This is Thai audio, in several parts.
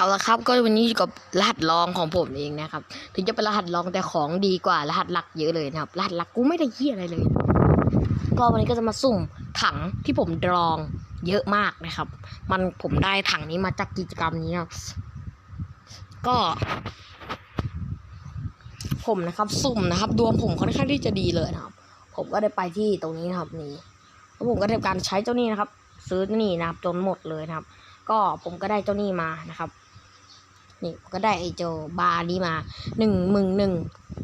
เอาละครับ ก็วันนี้อยู่กับรหัสลองของผมเองนะครับ ถึงจะเป็นรหัสลองแต่ของดีกว่ารหัสหลักเยอะเลยนะครับ รหัสหลักกูไม่ได้เฮียอะไรเลย ก็วันนี้ก็จะมาสุ่มถังที่ผมดรองเยอะมากนะครับ มันผมได้ถังนี้มาจากกิจกรรมนี้ครับ ก็ ผมนะครับ สุ่มนะครับ ดวงผมค่อนข้างที่จะดีเลยนะครับ ผมก็ได้ไปที่ตรงนี้นะครับนี่แล้วผมก็ทำการใช้เจ้านี้นะครับ ซื้อนี่นะครับ จนหมดเลยนะครับก็ผมก็ได้เจ้านี่มานะครับ นี่ก็ได้ไอ้เจ้าบาร์นี้มาหนึ่งหมื่นหนึ่ง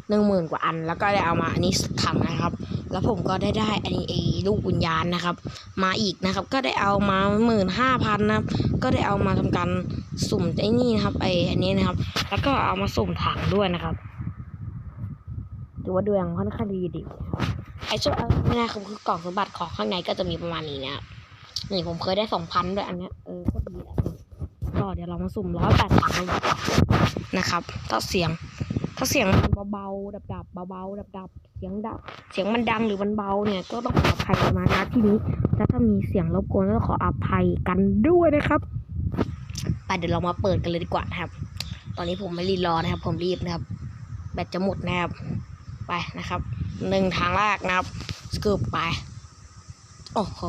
หนึ่งหมื่นกว่าอัน แล้วก็ได้เอามาอันนี้ถังนะครับ แล้วผมก็ได้ได้อันนี้ไอ้ลูกวิญญาณนะครับ มาอีกนะครับ ก็ได้เอามาหมื่นห้าพันนะครับก็ได้เอามาทำการสุ่มไอ้นี่นะครับไออันนี้นะครับ แล้วก็เอามาสุ่มถังด้วยนะครับถือว่าดวงค่อนข้างดีดีไอ้ช่วไม่น่าคือคือกล่องสมบัติของข้างในก็จะมีประมาณนี้นะครับนี่ผมเคยได้สองพันด้วยอันเนี้ยเออก็ดีอะ ก็เดี๋ยวเรามาสุ่มร้อยแปดถังกันะครับถ้าเสียง ถ้าเสียงมันเบาๆดับๆเบาๆดับๆเสียงดับ เสียงมันดังหรือมันเบาเนี่ย ก็ต้องขออภัยมาณที่นี้แล้วถ้ามีเสียงรบกวนก็ขออภัยกันด้วยนะครับไปเดี๋ยวเรามาเปิดกันเลยดีกว่านะครับ ตอนนี้ผมไม่รีรอนะครับ ผมรีบนะครับ แบตจะหมดนะครับ ไปนะครับหนึ่งทางแรกนะครับสกูปไปโอ้โห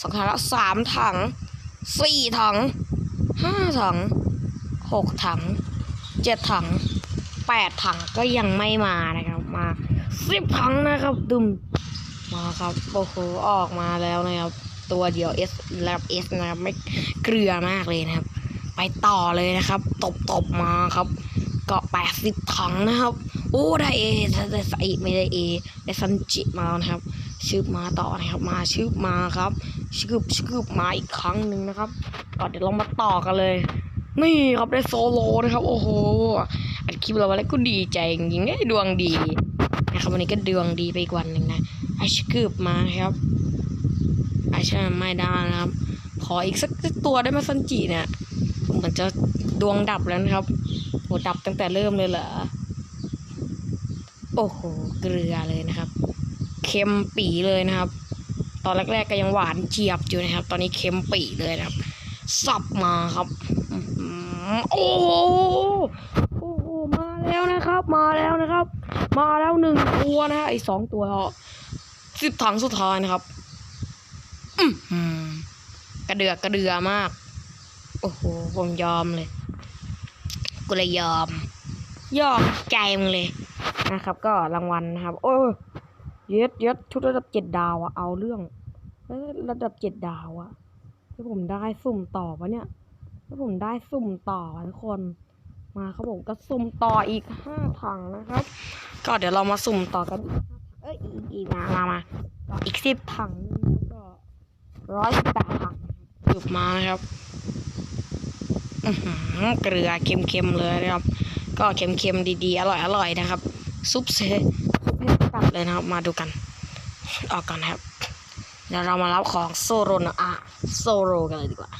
สองถังแล้วสามถังสี่ถัง ห้าถังหกถังเจ็ดถังแปดถังก็ยังไม่มานะครับมาสิบถังนะครับดุมมาครับโอ้โหออกมาแล้วนะครับ ตัวเดียว S แล้ว S นะครับไม่เกลือมากเลยนะครับ ไปต่อเลยนะครับ ตบตบมาครับก็แปดสิบถังนะครับ โอ้ได้เอได้ใส่ไม่ได้เอได้ซันจิมาแล้วนะครับ ชืบมาต่อนะครับ มาชืบมาครับชืบชืบมาอีกครั้งหนึ่งนะครับก็เดี๋ยวเรามาต่อกันเลย นี่ครับได้โซโลนะครับ โอ้โหอัดคลิปเราไว้แล้วก็ดีใจจริงๆดวงดีนะครับวันนี้ก็ดวงดีไปอีกวันหนึ่งนะไอชืบมาครับไอใช่ไม่ได้นะครับ ขออีกสักตัวได้ไหมซันจิเนี่ยเหมือนจะดวงดับแล้วนะครับโหดับตั้งแต่เริ่มเลยเหรอโอ้โห เกลือเลยนะครับ เค็มปีเลยนะครับ ตอนแรกๆก็ยังหวานเจียบอยู่นะครับ ตอนนี้เค็มปีเลยนะครับ สับมาครับโอ้โหโอ้โหมาแล้วนะครับ มาแล้วนะครับ มาแล้วหนึ่งตัวนะฮะไอสองตัวสิบถังสุดท้ายนะครับกระเดือกกระเดือมาก โอ้โหผมยอมเลย กูเลยยอม ยอมใจมึงเลยนะครับ ก็รางวัลนะครับ โอ้ เย็ดเย็ดชุดระดับเจ็ดดาวอะเอาเรื่องระดับเจ็ดดาวอะถ้าผมได้สุ่มต่อปะเนี่ยถ้าผมได้สุ่มต่อทุกคน มาครับผมก็สุ่มต่ออีกห้าถังนะครับ ก็เดี๋ยวเรามาสุ่มต่อกันอีกห้าถังเอ้ยอีกอีกมามามาก็อีกสิบถังแล้วก็ร้อยสิบแปดถังนะครับหยุบมานะครับอือหือเกลือเค็มๆเลยนะครับ ก็เค็มๆดีๆ อร่อยๆนะครับ ซุปเซ เลยนะครับ มาดูกัน ออกก่อนนะครับ เดี๋ยวเรามารับของโซโรนะอะโซโรกันเลยดีกว่า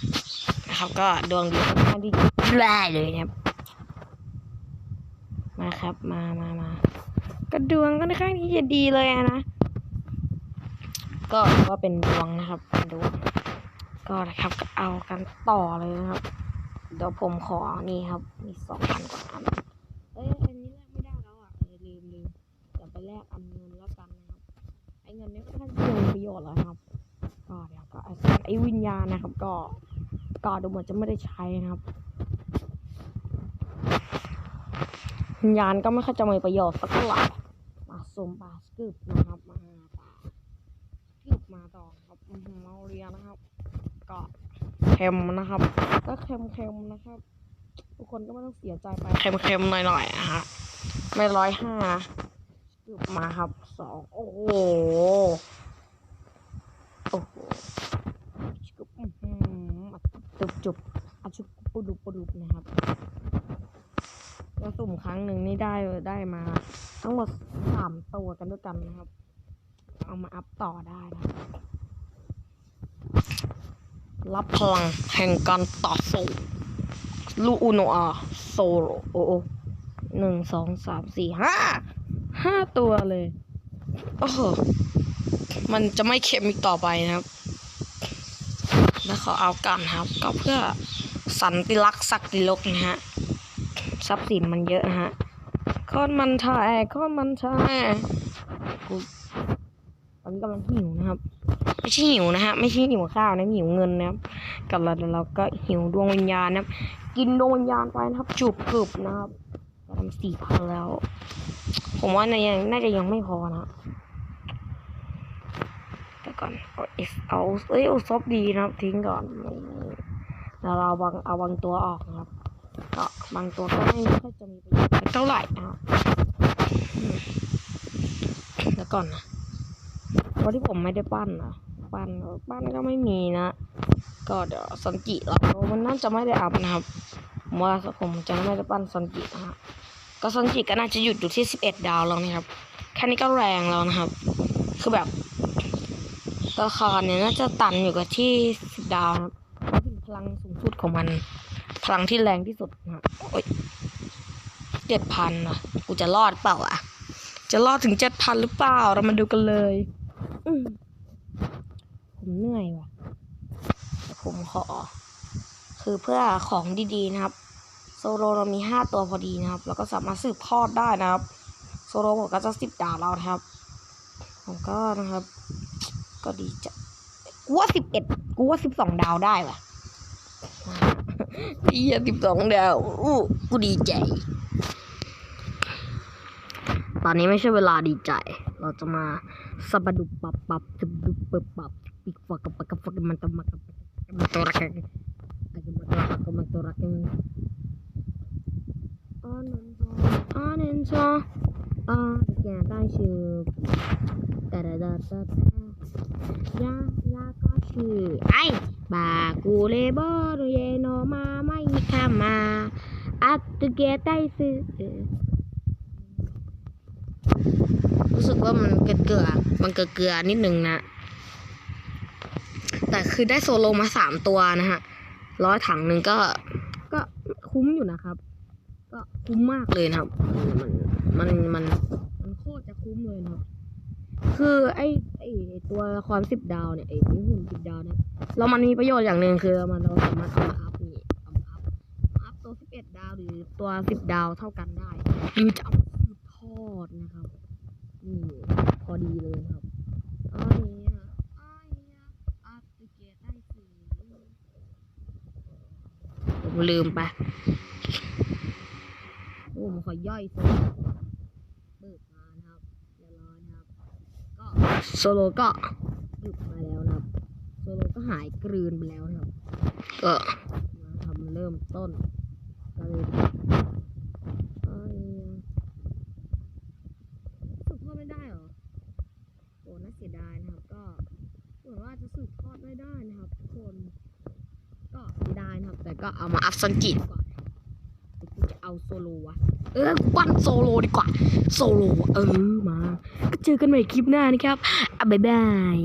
นะครับ ก็ดวงดีค่อนข้างที่แย่เลยนะครับ มาครับมามามาก็ดวงค่อนข้างที่จะดีเลยนะ ก็ก็เป็นดวงนะครับเป็นดวงก็นะครับเอากันต่อเลยนะครับ เดี๋ยวผมขอนี่ครับ มีสองพันกว่าอัน ลกอันเงินแล้วกันนะครับ ไอเงินนี้ก็ท่าจะมีประโยชน์แล้วครับ ก็เดี๋ยวก็ไอวิญญาณนะครับ ก็ก็ดูเหมือนจะไม่ได้ใช้นะครับ วิญญาณก็ไม่ค่อยจะมีประโยชน์สักเท่าไหร่มาสมปลาสกึบนะครับ มาปลาสกึบมาต่อครับเมาเรียนะครับ ก็เค็มนะครับ ก็เค็มๆนะครับ ทุกคนก็ไม่ต้องเสียใจไปเค็มๆหน่อยๆอะฮะไม่ร้อยห้านะ บมาครับสองโอ้โหโอ้โหจุบอื้อจุบจุบอาชุบปุดุปุดุนะครับแล้วสุ่มครั้งหนึ่งนี่ได้ได้มา ทั้งหมดสามตัวกันด้วยกันนะครับ เอามาอัพต่อได้นะรับพลังแห่งการต่อสู้ลูอุโนอาโซโรโอโอหนึ่งสองสามสี่ห้า ห้าตัวเลย โอ้โห มันจะไม่เค็มอีกต่อไปนะครับ แล้วขอเอากันครับ ก็เพื่อสันติลักษณ์ศักดิลกนะฮะ ทรัพย์สินมันเยอะนะฮะคอนมันชายคอนมันชายตอนนี้กำลังหิวนะครับ ไม่ใช่หิวนะฮะ ไม่ใช่หิวข้าวนะหิวเงินนะครับกับเราเราก็หิวดวงวิญญาณนะครับ กินดวงวิญญาณไปนะครับจูบกรุบนะครับทำสี่พันแล้ว ผมว่าในยังน่าจะยังไม่พอนะแต่ก่อนเอาเอสเอาเอ้ยเอาซบดีนะครับ ทิ้งก่อนแล้วเราเอาบางเอาบางตัวออกนะครับก็บางตัวก็ไม่ค่อยจะมีประโยชน์เท่าไหร่นะครับแล้วก่อนนะวันที่ผมไม่ได้ปั้นนะปั้นปั้นก็ไม่มีนะก็เดี๋ยวซันจิเรามันน่าจะไม่ได้อัพนะครับผมว่าผมจะไม่ได้ปั้นซันจินะครับ ก็ซันจิก็น่าจะหยุดอยู่ที่สิบเอ็ดดาวแล้วนะครับ แค่นี้ก็แรงแล้วนะครับ คือแบบราคาเนี่ยน่าจะตันอยู่กับที่สิบดาวครับถึงพลังสูงสุดของมัน พลังที่แรงที่สุดนะโอ้ยเจ็ดพันอะกูจะรอดเปล่าอะ จะรอดถึงเจ็ดพันหรือเปล่า เรามาดูกันเลยผมเหนื่อยว่ะ ผมขอ คือเพื่อของดีๆนะครับ โซโลเรามีห้าตัวพอดีนะครับ แล้วก็สามารถสืบทอดได้นะครับ โซโลผมก็จะสิบดาวแล้วนะครับ ผมก็นะครับ ก็ดีจะกูว่าสิบเอ็ดกูว่าสิบสองดาวได้ว่ะเฮียสิบสองดาวอู้กูดีใจ ตอนนี้ไม่ใช่เวลาดีใจ เราจะมาสะบัดุปับปับสะบัดุปับปับปิกฟักกับปักกับฟักมันตะมักกับมันตัวรักกันกับมันตัวรักกับมันตัวรัก กันอันนั้นซออันนั้นซออ่าแกได้ชื่อต่ละดาตาตายายาก็ชื่อไอบากูเลบอรเยโนมาไม่ข้ามาอัตเกได้ซื้อรู้สึกว่ามันเกลือมันเกลือเกลือนิดหนึ่งนะ แต่คือได้โซโลมาสามตัวนะฮะร้อยถังหนึ่งก็ก็คุ้มอยู่นะครับ คุ้มมากเลยนะครับ มัน มัน มัน มันโคตรจะคุ้มเลยนะครับคือไอ้ไอ้ตัวละครสิบดาวเนี่ยไอ้นี่หุ่นสิบดาวเนี่ยแล้วมันมีประโยชน์อย่างหนึ่งคือมันเราสามารถเอามาอัพนี่เอามาอัพอัพตัวสิบเอ็ดดาวหรือตัวสิบดาวเท่ากันได้หรือจะเอามาสืบทอดนะครับนี่พอดีเลยครับอ้ายอะอ้ายอะอัพเกรดได้สิผมลืมไป อ้ผมขอย่อยโซโลเบิกมานะครับเรียบร้อยนะครับ ก็โซโลก็หยุดมาแล้วนะครับ โซโลก็หายกลืนไปแล้วนะครับก็มาทำเริ่มต้นก็เลยอ้ายอะสืบทอดไม่ได้เหรอโอ้น่าเสียดายนะครับ ก็เหมือนว่าจะสืบทอดไม่ได้นะครับทุกคนก็เสียดายนะครับ แต่ก็เอามาอัพซันจิดีกว่าเดี๋ยวกูจะเอาโซโลวะ เออปั้นโซโลดีกว่า โซโล เออ มา ก็เจอกันใหม่คลิปหน้านะครับอะบ๊ายบาย